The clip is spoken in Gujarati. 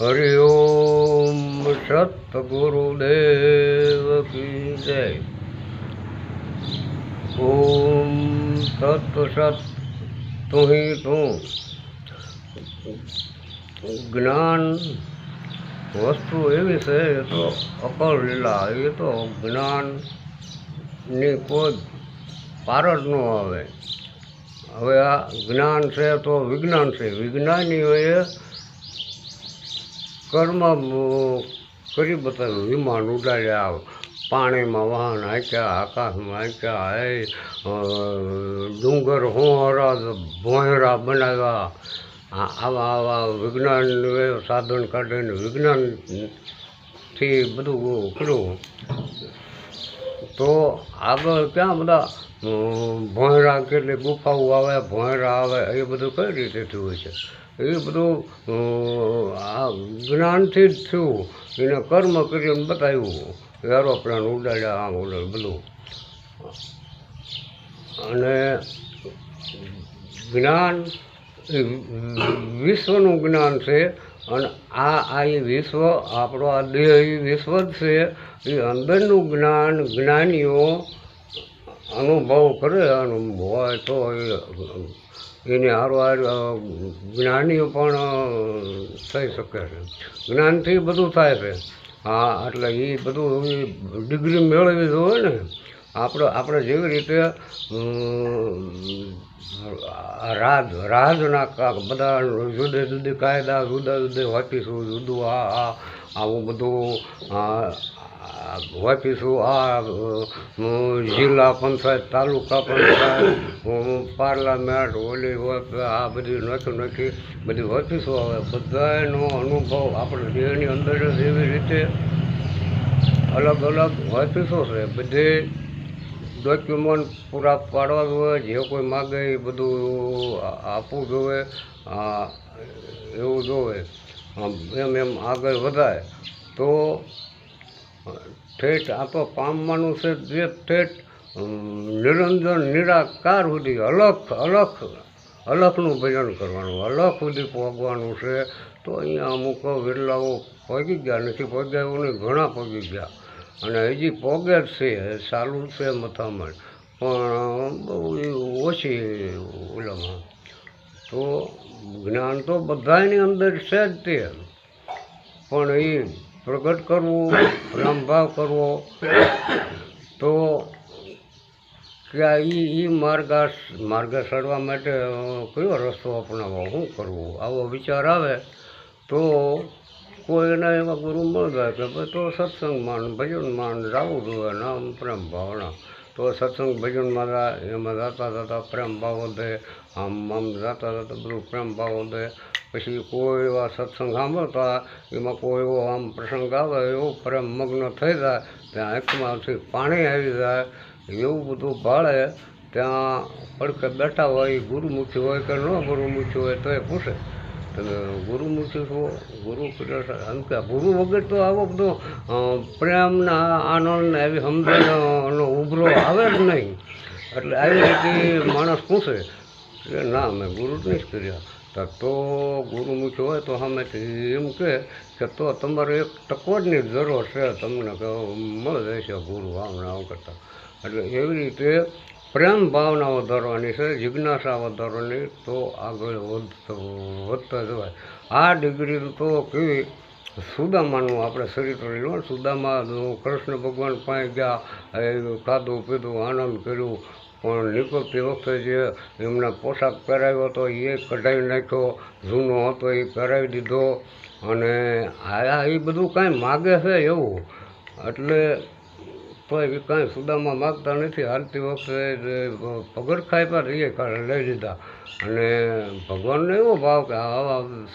હરિ ઓમ સતગુરુદેવ કી જય. ઓમ સત સત તુહી. તું જ્ઞાન વસ્તુ એવી છે, એ તો અકળ લીલા એ તો જ્ઞાનની કોઈ પાર જ ન આવે. હવે આ જ્ઞાન છે તો વિજ્ઞાન છે. વિજ્ઞાનીઓએ કર્મ કરી બતાવ્યું વિમાન ઉડાડ્યા, પાણીમાં વાહન હાંક્યા આકાશમાં હાંક્યા એ ડુંગર હોરા ભોંયરા બનાવ્યા. આવા આવા વિજ્ઞાન સાધન કાઢીને વિજ્ઞાનથી બધું કર્યું. તો આગળ ક્યાં બધા ભોંયરા કેટલી ગુફાઓ આવે, ભોંયરા આવે, એ બધું કઈ રીતે થયું છે? એ બધું આ જ્ઞાનથી જ થયું. એને કર્મ કરીને બતાવ્યું. એરોપ્લેન ઉડાડ્યા, આમ ઉડાડ્યા બધું. અને જ્ઞાન વિશ્વનું જ્ઞાન છે. અને આ આ એ વિશ્વ, આપણો આ દેહ વિશ્વ જ છે. એ અંદરનું જ્ઞાન જ્ઞાનીઓ અનુભવ કરે અનુભવ હોય તો એની હારવાર જ્ઞાનીઓ પણ થઈ શકે છે. જ્ઞાનથી બધું થાય છે. હા, એટલે એ બધું ડિગ્રી મેળવવી જોઈએ ને. આપણે આપણે જેવી રીતે રાજ રાજના બધા જુદે જુદી કાયદા જુદા જુદે વાપીશું જુદું આ આ આવું બધું આ, આ જિલ્લા પંચાયત તાલુકા પંચાયત પાર્લામેન્ટ ઓલી આ બધી નોખી નોખી બધી ઓફિસો આવે. બધાનો અનુભવ આપણે દેહની અંદર જ એવી રીતે અલગ અલગ ઓફિસો છે. બધે ડોક્યુમેન્ટ પૂરા પાડવા જોઈએ જે કોઈ માગે એ બધું આપવું જોઈએ એવું જોવે. એમ એમ આગળ વધાય. તો ઠેઠ આ તો પામવાનું છે જે ઠેઠ નિરંજન નિરાકાર સુધી અલખ અલખ, અલખનું ભજન કરવાનું, અલખ સુધી પહોંચવાનું છે. તો અહીંયા અમુક વિરલાઓ પહોંચી ગયા, નથી પહોંચ્યા એવું નહીં ઘણા પહોંચી ગયા. અને હજી પોગે છે ચાલુ છે મથામણ. પણ બહુ ઓછી ઓલામાં. તો જ્ઞાન તો બધાની અંદર છે જ તે. પણ એ પ્રગટ કરવું પ્રેમભાવ કરવો, તો કે એ માર્ગ, માર્ગા ચડવા માટે કયો રસ્તો અપનાવવો, શું કરવું? આવો વિચાર આવે, તો કોઈના એવા ગુરુ મળતા કે તો સત્સંગમાં ભજનમાં જવું જોઈએ નામ પ્રેમ ભાવના. તો સત્સંગ ભજનમાં એમાં જતા જતા પ્રેમ ભાવ વધે, આમ આમ જતા જતા બધું પ્રેમ ભાવ વધે. પછી કોઈ એવા સત્સંગ સાંભળતા, એમાં કોઈ એવો આમ પ્રસંગ આવે, એવો પ્રેમ મગ્ન થઈ જાય, ત્યાં આંખમાંથી પાણી આવી જાય, એવું બધું ભાળે, ત્યાં પડકે બેઠા હોય, ગુરુમુખી હોય કે ન ગુરુમુખી હોય તો એ પૂછે. તમે ગુરુમુખી છો, ગુરુ એમ કે ગુરુ વગર તો આવો બધો પ્રેમના આનંદ એવી સમજણનો ઉભરો આવે જ નહીં. એટલે આવી રીતે માણસ પૂછે, કે ના મેં ગુરુ જ નહીં કર્યા. તો ગુરુમુખી હોય તો અમે એમ કહે કે તો તમારે એક ટકોરની જરૂર છે, તમને કે મળે છે ગુરુ, આમ ને કરતા. એટલે એવી રીતે પ્રેમ ભાવના વધારવાની છે જિજ્ઞાસા વધારવાની તો આગળ વધતો વધતા જવાય. આ ડિગ્રી તો કેવી સુદામાનું આપણે ચરિત્ર લો સુદામા કૃષ્ણ ભગવાન પાસે ગયા, એ ખાધું, પીધું, આનંદ કર્યું, પણ નીકળતી વખતે જે એમને પોશાક પહેરાવ્યો હતો, એ કઢાવી નાખ્યો, જૂનો હતો, એ પહેરાવી દીધો, અને આ એ બધું કાંઈ માગે છે એવું? એટલે તો એ કાંઈ સુદામાં માગતા નથી. હાલતી વખતે પગડ ખાઈ પર લઈ લીધા. અને ભગવાનનો એવો ભાવ કે આવા